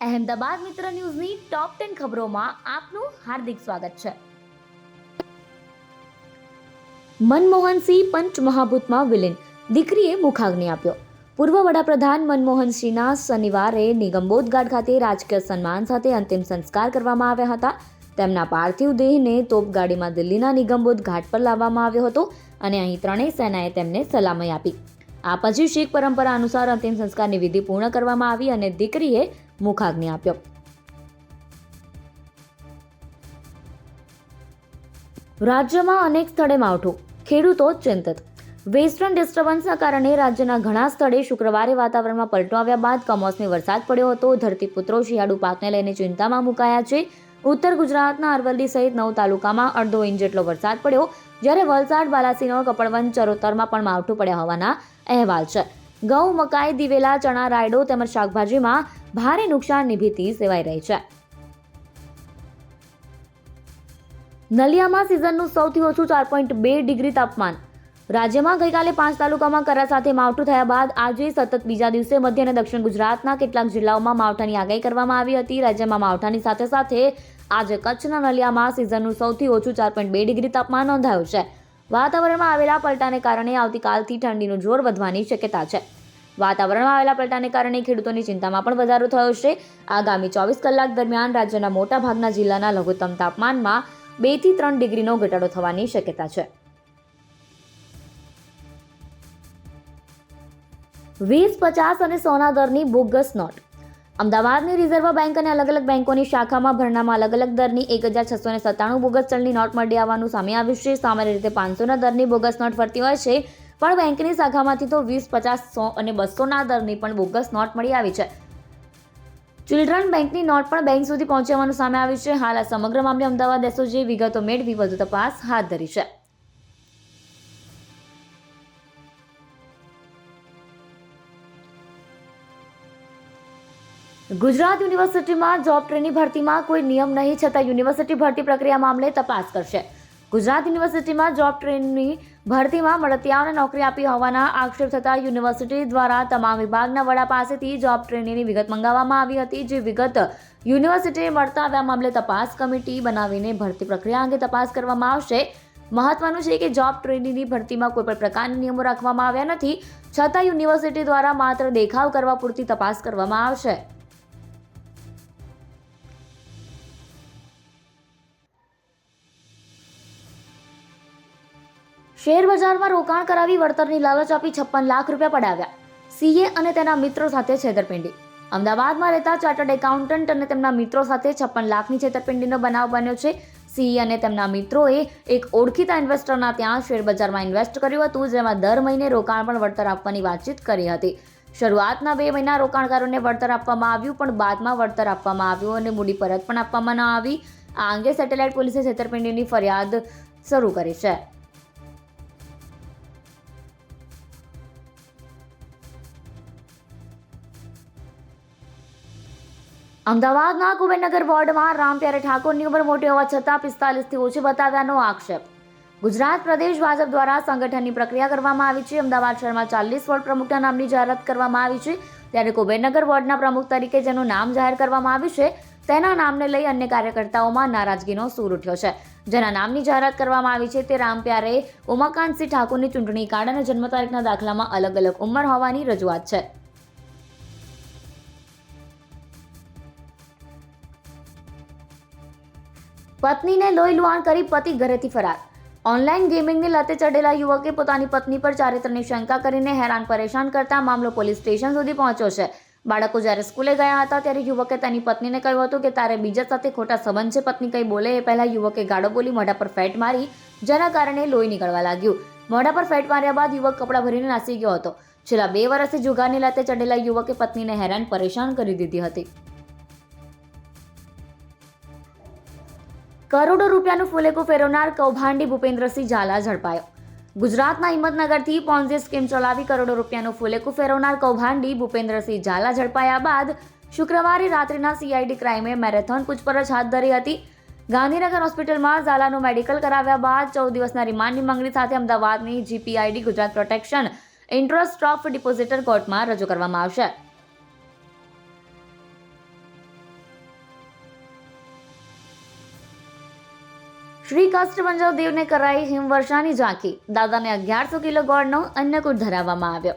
અહેમદાબાદ મિત્ર ન્યૂઝની top ten ખબરોમાં આપનું હાર્દિક સ્વાગત છે. મનમોહનસિંહ પંચમહાભૂતમાં વિલીન. દીકરીએ મુખાગ્નિ આપ્યો. પૂર્વ વડાપ્રધાન મનમોહનસિંહના શનિવારે નિગમબોધ ઘાટ ખાતે રાજકીય સન્માન સાથે અંતિમ સંસ્કાર કરવામાં આવ્યા હતા. તેમના પાર્થિવ દેહને તોપગાડીમાં દિલ્હીના નિગમબોધ ઘાટ પર લાવવામાં આવ્યો હતો અને અહીં ત્રણેય સેનાએ તેમને સલામી આપી. આ પછી શીખ પરંપરા અનુસાર અંતિમ સંસ્કારની વિધિ પૂર્ણ કરવામાં આવી અને દીકરીએ મુખાગ્નિ આપ્યો. રાજ્યમાં અનેક સ્થળે માવઠું. ખેડૂતો ચિંતિત. વેસ્ટર્ન ડિસ્ટર્બન્સના કારણે રાજ્યના ઘણા સ્થળે શુક્રવારે વાતાવરણમાં પલટો આવ્યા બાદ કમોસમી વરસાદ પડ્યો હતો. ધરતીપુત્રો શિયાળુ પાકને લઈને ચિંતામાં મુકાયા છે. ઉત્તર ગુજરાતના અરવલ્લી સહિત નવ તાલુકામાં અડધો ઇંચ જેટલો વરસાદ પડ્યો. જ્યારે વલસાડ, બાલાસિનોર કપડવન ચરોતરમાં પણ માવઠું પડ્યા હોવાના અહેવાલ છે. ઘઉં, મકાઈ, દિવેલા, ચણા, રાયડો તેમજ શાકભાજીમાં ભારે નુકસાનની ભીતિ સેવાઈ રહી છે. નલિયામાં સિઝનનું સૌથી ઓછું ચાર પોઈન્ટ બે ડિગ્રી તાપમાન. રાજ્યમાં ગઈકાલે પાંચ તાલુકામાં કરા સાથે માવઠું થયા બાદ આજે સતત બીજા દિવસે મધ્ય અને દક્ષિણ ગુજરાતના કેટલાક જિલ્લાઓમાં માવઠાની આગાહી કરવામાં આવી હતી. રાજ્યમાં માવઠાની સાથે સાથે આજે કચ્છના નલિયામાં સિઝનનું સૌથી ઓછું ચાર પોઈન્ટ બે ડિગ્રી તાપમાન નોંધાયું છે. વાતાવરણમાં આવેલા પલટાને કારણે આવતીકાલથી ઠંડીનું જોર વધવાની શક્યતા છે. વાતાવરણમાં આવેલા પલટાને કારણે ખેડૂતોની ચિંતામાં પણ વધારો થયો છે. આગામી ચોવીસ કલાક દરમિયાન રાજ્યના મોટાભાગના જિલ્લાના લઘુત્તમ તાપમાનમાં બેથી ત્રણ ડિગ્રીનો ઘટાડો થવાની શક્યતા છે. વીસ, પચાસ અને સોના દરની બોગસ નોટ. અમદાવાદની રિઝર્વ બેંક અને અલગ અલગ બેંકોની શાખામાં ભરણામાં અલગ અલગ દરની એક હજાર છસો ને સત્તાણું બોગસ ચલની નોટ મળી આવવાનું સામે આવ્યું છે. સામાન્ય રીતે પાંચસોના દરની બોગસ નોટ ફરતી હોય છે. પણ બેંકની શાખામાંથી તો વીસ, પચાસ, સો અને બસોના દરની પણ બોગસ નોટ મળી આવી છે. ચિલ્ડ્રન બેંકની નોટ પણ બેંક સુધી પહોંચવાનું સામે આવ્યું છે. હાલ આ સમગ્ર મામલે અમદાવાદ એસઓજીએ વિગતો મેળવી વધુ તપાસ હાથ ધરી છે. ગુજરાત યુનિવર્સિટીમાં જોબ ટ્રેની ભરતીમાં કોઈ નિયમ નહીં, છતાં યુનિવર્સિટી ભરતી પ્રક્રિયા મામલે તપાસ કરશે. ગુજરાત યુનિવર્સિટીમાં જોબ ટ્રેનની ભરતીમાં મળતિયાઓને નોકરી આપી હોવાના આક્ષેપ થતાં યુનિવર્સિટી દ્વારા તમામ વિભાગના વડા પાસેથી જોબ ટ્રેનિંગની વિગત મંગાવવામાં આવી હતી, જે વિગત યુનિવર્સિટીએ મળતા આવ્યા મામલે તપાસ કમિટી બનાવીને ભરતી પ્રક્રિયા અંગે તપાસ કરવામાં આવશે. મહત્વનું છે કે જોબ ટ્રેનીની ભરતીમાં કોઈપણ પ્રકારના નિયમો રાખવામાં આવ્યા નથી, છતાં યુનિવર્સિટી દ્વારા માત્ર દેખાવ કરવા પૂરતી તપાસ કરવામાં આવશે. શેર બજારમાં રોકાણ કરાવી વળતરની લાલચ આપી છપ્પન લાખ રૂપિયા પડાવ્યા. સીએ અને તેના મિત્રો સાથે છેતરપિંડી. અમદાવાદમાં રહેતા ચાર્ટર્ડ એકાઉન્ટન્ટ અને તેમના મિત્રો સાથે છપ્પન લાખની છેતરપિંડીનો બનાવ બન્યો છે. સીએ અને તેમના મિત્રોએ એક ઓળખીતા ઇન્વેસ્ટરના ત્યાં શેરબજારમાં ઇન્વેસ્ટ કર્યું હતું, જેમાં દર મહિને રોકાણ પણ વળતર આપવાની વાતચીત કરી હતી. શરૂઆતના બે મહિના રોકાણકારોને વળતર આપવામાં આવ્યું, પણ બાદમાં વળતર આપવામાં આવ્યું અને મૂડી પરત પણ આપવામાં ન આવી. આ અંગે સેટેલાઇટ પોલીસે છેતરપિંડીની ફરિયાદ શરૂ કરી છે. અમદાવાદના કુબેરનગર વોર્ડમાં રામપ્યારે ઠાકોરની ઉંમર મોટી હોવા છતાં પિસ્તાલીસથી ઓછી બતાવ્યાનો આક્ષેપ. ગુજરાત પ્રદેશ ભાજપ દ્વારા સંગઠનની પ્રક્રિયા કરવામાં આવી છે. અમદાવાદ શહેરમાં ચાલીસ વોર્ડ પ્રમુખના નામની જાહેરાત કરવામાં આવી છે. ત્યારે કુબેરનગર વોર્ડના પ્રમુખ તરીકે જેનું નામ જાહેર કરવામાં આવ્યું છે, તેના નામને લઈ અન્ય કાર્યકર્તાઓમાં નારાજગીનો સૂર ઉઠ્યો છે. જેના નામની જાહેરાત કરવામાં આવી છે, તે રામપ્યારે ઉમાકાંતસિંહ ઠાકોરની ચૂંટણી કાર્ડ અને જન્મ તારીખના દાખલામાં અલગ અલગ ઉંમર હોવાની રજૂઆત છે. પત્નીને લોહી લુહાણ કરી પતિ ઘરેથી ફરાર. ઓનલાઈન ગેમિંગની લતે ચડેલા યુવકે પોતાની પત્ની પર ચારિત્રની શંકા કરીને હેરાન પરેશાન કરતા મામલો પોલીસ સ્ટેશન સુધી પહોંચ્યો છે. બાળકો જ્યારે સ્કૂલે ગયા હતા ત્યારે યુવકે તેની પત્નીને કહ્યું હતું કે, તારે બીજા સાથે ખોટા સંબંધ છે, પત્ની કંઈ બોલે? એ પહેલાં યુવકે ગાળો બોલી મોઢા પર ફેટ મારી, જેના કારણે લોહી નીકળવા લાગ્યું. મોઢા પર ફેટ માર્યા બાદ યુવક કપડાં ભરીને નાસી ગયો હતો. છેલ્લા બે વર્ષથી જુગારની લતે ચડેલા યુવકે પત્નીને હેરાન પરેશાન કરી દીધી હતી. કરોડો રૂપિયાનું ફુલેકું ફેરવનાર કૌભાંડી ભૂપેન્દ્રસિંહ ઝાલા ઝડપાયો. ગુજરાતના હિંમતનગરથી પોન્ઝી સ્કીમ ચલાવી કરોડો રૂપિયાનું ફુલેકું ફેરવનાર કૌભાંડી ભૂપેન્દ્રસિંહ ઝાલા ઝડપાયા બાદ શુક્રવારે રાત્રિના સીઆઈડી ક્રાઇમે મેરેથોન પૂછપરછ હાથ ધરી હતી. ગાંધીનગર હોસ્પિટલમાં ઝાલાનું મેડિકલ કરાવ્યા બાદ ચૌદ દિવસના રિમાન્ડની માંગણી સાથે અમદાવાદની GPID Gujarat protection interest of depositor કોર્ટમાં રજૂ કરવામાં આવશે. શ્રી કષ્ટભંજન દેવને કરાઈ હિમવર્ષાની ઝાંખી. દાદાને અગિયારસો કિલો ગોળનો અન્નકૂટ ધરાવવામાં આવ્યો.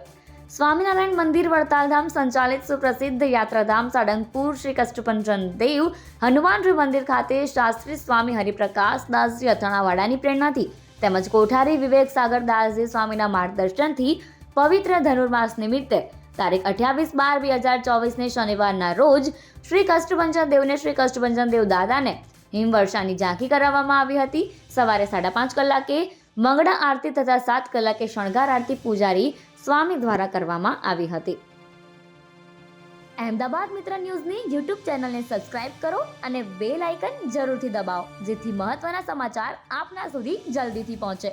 સ્વામિનારાયણ મંદિર, વડતાલધામ સંચાલિત સુપ્રસિદ્ધ યાત્રાધામ સાળંગપુર શ્રી કષ્ટભંજન દેવ હનુમાનજી મંદિર ખાતે શાસ્ત્રી સ્વામી હરિપ્રકાશ દાસજી અથાણાવાડાની પ્રેરણાથી તેમજ કોઠારી વિવેક સાગર દાસજી સ્વામીના માર્ગદર્શનથી પવિત્ર ધનુર્માસ નિમિત્તે તારીખ અઠ્યાવીસ બાર બે હજાર ચોવીસને શનિવારના રોજ શ્રી કષ્ટભંજન દેવને શ્રી કષ્ટભંજન દેવ દાદાને હિમવર્ષાની ઝાંખી કરાવવામાં આવી હતી. સવારે સાડા પાંચ કલાકે મંગળા આરતી તથા સાત કલાકે શણગાર આરતી પૂજારી સ્વામી દ્વારા કરવામાં આવી હતી. અહેમદાબાદ મિત્ર ન્યૂઝની યુટ્યુબ ચેનલને સબસ્ક્રાઇબ કરો અને બેલ આઇકન જરૂરથી દબાવો, જેથી મહત્વના સમાચાર આપના સુધી જલ્દીથી પહોંચે.